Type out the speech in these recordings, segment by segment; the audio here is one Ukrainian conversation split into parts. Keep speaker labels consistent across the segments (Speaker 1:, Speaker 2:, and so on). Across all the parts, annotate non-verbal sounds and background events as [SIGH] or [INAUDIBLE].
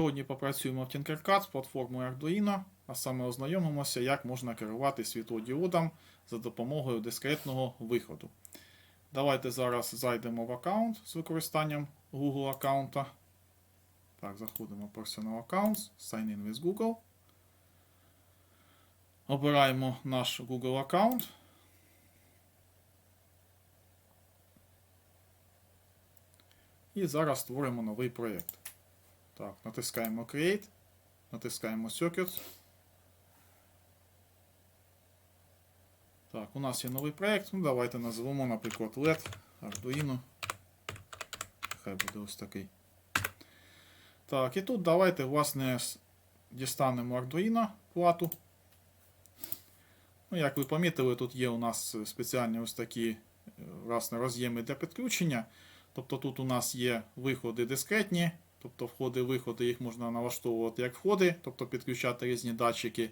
Speaker 1: Сьогодні попрацюємо в Tinkercad з платформою Arduino, а саме ознайомимося, як можна керувати світлодіодом за допомогою дискретного виходу. Давайте зараз зайдемо в аккаунт з використанням Google аккаунта. Так, заходимо в Personal Accounts, Sign in with Google. Обираємо наш Google аккаунт. І зараз створимо новий проєкт. Так, натискаємо Create, натискаємо Circuits. Так, у нас є новий проєкт. Ну, давайте назвемо, наприклад, LED Arduino. Хай буде ось такий. Так, і тут давайте, власне, дістанемо Arduino плату. Ну, як ви помітили, тут є у нас спеціальні ось такі е, власне, роз'єми для підключення. Тобто тут у нас є виходи дискретні, тобто входи-виходи, їх можна налаштовувати як входи, тобто підключати різні датчики.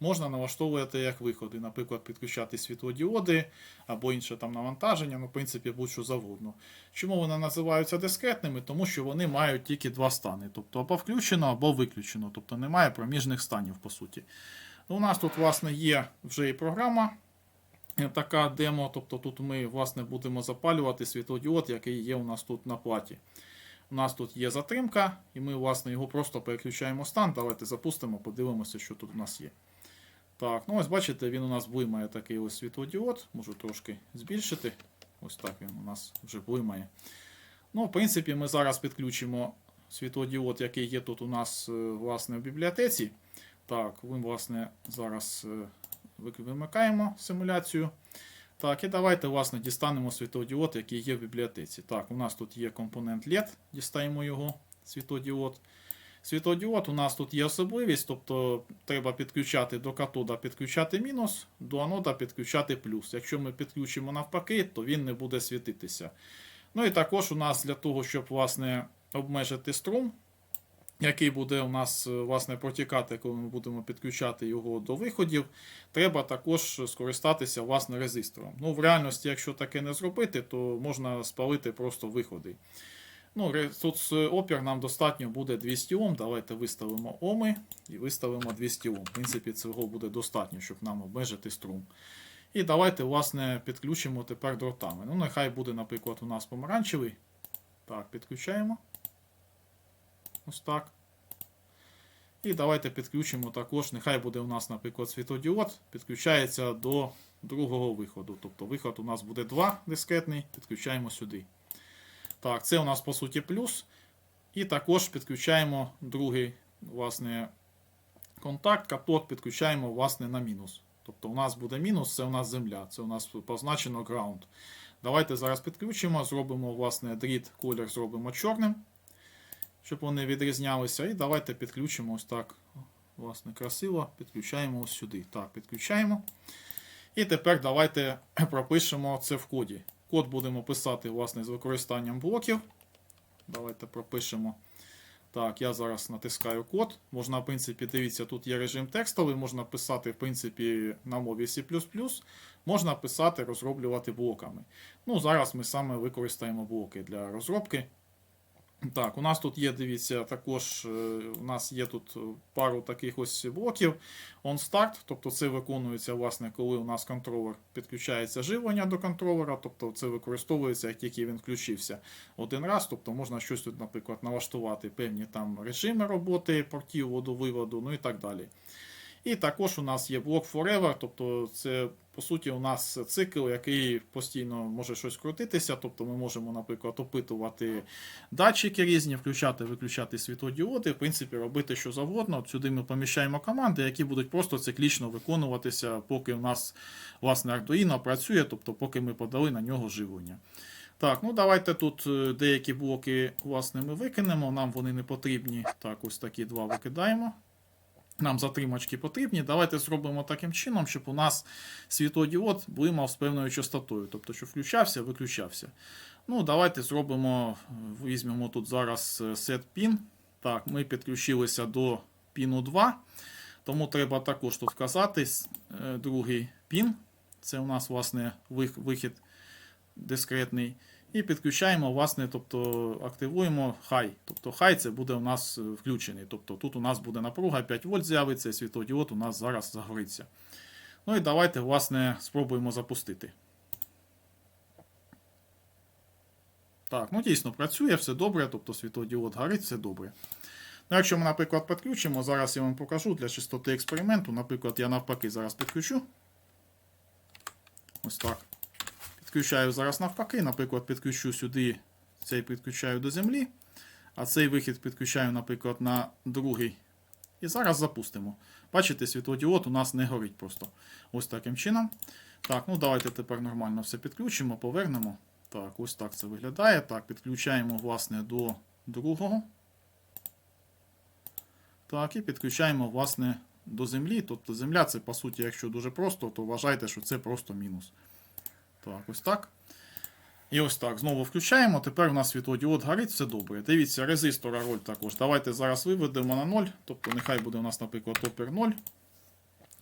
Speaker 1: Можна налаштовувати як виходи, наприклад, підключати світлодіоди або інше там навантаження, ну, в принципі, будь-що завгодно. Чому вони називаються дискретними? Тому що вони мають тільки два стани, тобто або включено, або виключено, тобто немає проміжних станів, по суті. У нас тут, власне, є вже і програма, е, така демо, тобто тут ми власне будемо запалювати світлодіод, який є у нас тут на платі. У нас тут є затримка, і ми власне його просто переключаємо стан. Давайте запустимо, подивимося, що тут у нас є. Так, ну ось бачите, він у нас блимає такий ось світлодіод. Можу трошки збільшити. Ось так він у нас вже блимає. Ну, в принципі, ми зараз підключимо світлодіод, який є тут у нас е, власне в бібліотеці. Так, ми, власне, зараз е, вимикаємо симуляцію. Так, і давайте, власне, дістанемо світлодіод, який є в бібліотеці. Так, у нас тут є компонент LED, дістаємо його, світлодіод. Світлодіод у нас тут є особливість, тобто треба підключати до катода підключати мінус, до анода підключати плюс. Якщо ми підключимо навпаки, то він не буде світитися. Ну і також у нас для того, щоб власне, обмежити струм, який буде у нас е, власне протікати, коли ми будемо підключати його до виходів, треба також скористатися власне резистором. Ну, в реальності, якщо таке не зробити, то можна спалити просто виходи. Ну, тут опір нам достатньо буде 200 Ом. Давайте виставимо Оми і виставимо 200 Ом. В принципі, цього буде достатньо, щоб нам обмежити струм. І давайте, власне, підключимо тепер дротами. Ну, нехай буде, наприклад, у нас помаранчевий. Так, підключаємо. Ось так. І давайте підключимо також, нехай буде у нас, наприклад, світодіод, підключається до другого виходу. Тобто виход у нас буде 2 дискретний, підключаємо сюди. Так, це у нас по суті плюс. І також підключаємо другий власне, контакт, катод підключаємо власне, на мінус. Тобто у нас буде мінус, це у нас земля, це у нас позначено ground. Давайте зараз підключимо, зробимо власне, дріт, колір зробимо чорним, щоб вони відрізнялися. І давайте підключимо ось так. Власне, красиво. Підключаємо ось сюди. Так, підключаємо. І тепер давайте [CLEARS THROAT] пропишемо це в коді. Код будемо писати власне, з використанням блоків. Давайте пропишемо. Так, я зараз натискаю код. Можна, в принципі, дивіться, тут є режим текстовий, можна писати, в принципі, на мові C++, можна писати, розроблювати блоками. Ну, зараз ми саме використаємо блоки для розробки. Так, у нас тут є, дивіться, також е, у нас є тут пару таких ось блоків. On start, тобто це виконується, власне, коли у нас контролер підключається живлення до контролера, тобто це використовується, як тільки він включився один раз. Тобто можна щось тут, наприклад, налаштувати певні там режими роботи портів воду-виводу, ну і так далі. І також у нас є блок Forever, тобто це по суті у нас цикл, який постійно може щось крутитися. Тобто ми можемо, наприклад, опитувати датчики різні, включати, виключати світлодіоди, в принципі, робити що завгодно. Сюди ми поміщаємо команди, які будуть просто циклічно виконуватися, поки у нас власне Arduino працює, тобто поки ми подали на нього живлення. Так, ну давайте тут е, деякі блоки власне, ми викинемо, нам вони не потрібні. Так, ось такі два викидаємо. Нам затримачки потрібні. Давайте зробимо таким чином, щоб у нас світлодіод блимав з певною частотою. Тобто, що включався, виключався. Ну, давайте зробимо, е, візьмемо тут зараз е, set pin. Так, ми підключилися до піну 2. Тому треба також тут вказати е, другий пін. Це у нас, власне, вихід дискретний. І підключаємо, власне, тобто активуємо хай. Тобто хай це буде у нас е, включений. Тобто тут у нас буде напруга 5 вольт з'явиться, і світлодіод у нас зараз загориться. Ну і давайте, власне, спробуємо запустити. Так, ну дійсно працює, все добре, тобто світлодіод горить, все добре. Ну, якщо ми, наприклад, підключимо, зараз я вам покажу для чистоти експерименту. Наприклад, я навпаки зараз підключу. Ось так. Підключаю зараз навпаки. Наприклад, підключу сюди, цей підключаю до землі, а цей вихід підключаю, наприклад, на другий. І зараз запустимо. Бачите, світлодіод у нас не горить просто. Ось таким чином. Так, ну давайте тепер нормально все підключимо, повернемо. Так, ось так це виглядає. Так, підключаємо, власне, до другого. Так, і підключаємо, власне, до землі. Тобто земля це, по суті, якщо дуже просто, то вважайте, що це просто мінус. Так, ось так. І ось так. Знову включаємо. Тепер у нас світлодіод горить, все добре. Дивіться, резистора роль також. Давайте зараз виведемо на 0. Тобто, нехай буде у нас, наприклад, опер 0.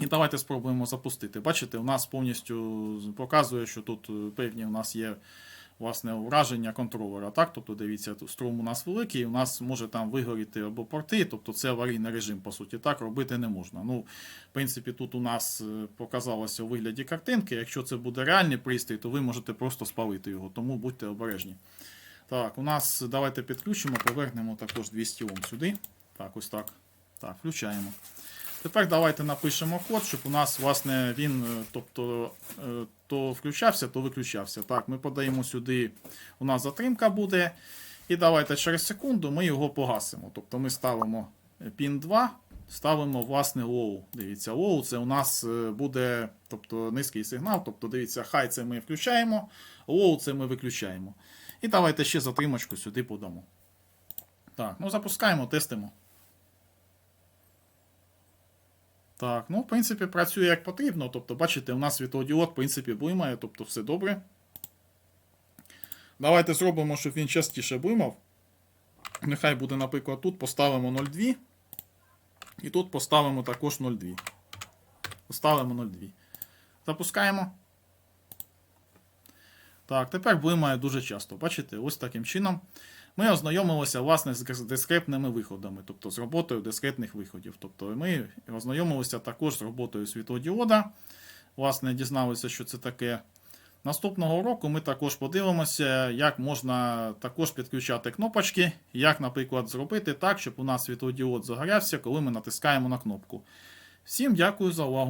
Speaker 1: І давайте спробуємо запустити. Бачите, у нас повністю показує, що тут е, певні у нас є власне враження контролера. Так? Тобто, дивіться, струм у нас великий, у нас може там вигоріти або порти, тобто це аварійний режим, по суті, так робити не можна. Ну, в принципі, тут у нас е, показалося у вигляді картинки. Якщо це буде реальний пристрій, то ви можете просто спалити його, тому будьте обережні. Так, у нас давайте підключимо, повернемо також 200 Ом сюди. Так, ось так. Так, включаємо. Тепер давайте напишемо код, щоб у нас, власне, він е, тобто, е, то включався, то виключався. Так, ми подаємо сюди, у нас затримка буде. І давайте через секунду ми його погасимо. Тобто ми ставимо пін 2, ставимо власне low. Дивіться, low це у нас е, буде тобто, низький сигнал. Тобто, дивіться, хай це ми включаємо, low це ми виключаємо. І давайте ще затримочку сюди подамо. Так, ну запускаємо, тестимо. Так, ну, в принципі, працює як потрібно. Тобто, бачите, у нас світлодіод, в принципі, блимає, тобто все добре. Давайте зробимо, щоб він частіше блимав. Нехай буде, наприклад, тут поставимо 0,2. І тут поставимо також 0,2. Поставимо 0,2. Запускаємо. Так, тепер блимає дуже часто. Бачите, ось таким чином. Ми ознайомилися власне з дискретними виходами, тобто з роботою дискретних виходів. Тобто ми ознайомилися також з роботою світлодіода. Власне, дізналися, що це таке. Наступного року ми також подивимося, як можна також підключати кнопочки, як, наприклад, зробити так, щоб у нас світлодіод загорявся, коли ми натискаємо на кнопку. Всім дякую за увагу!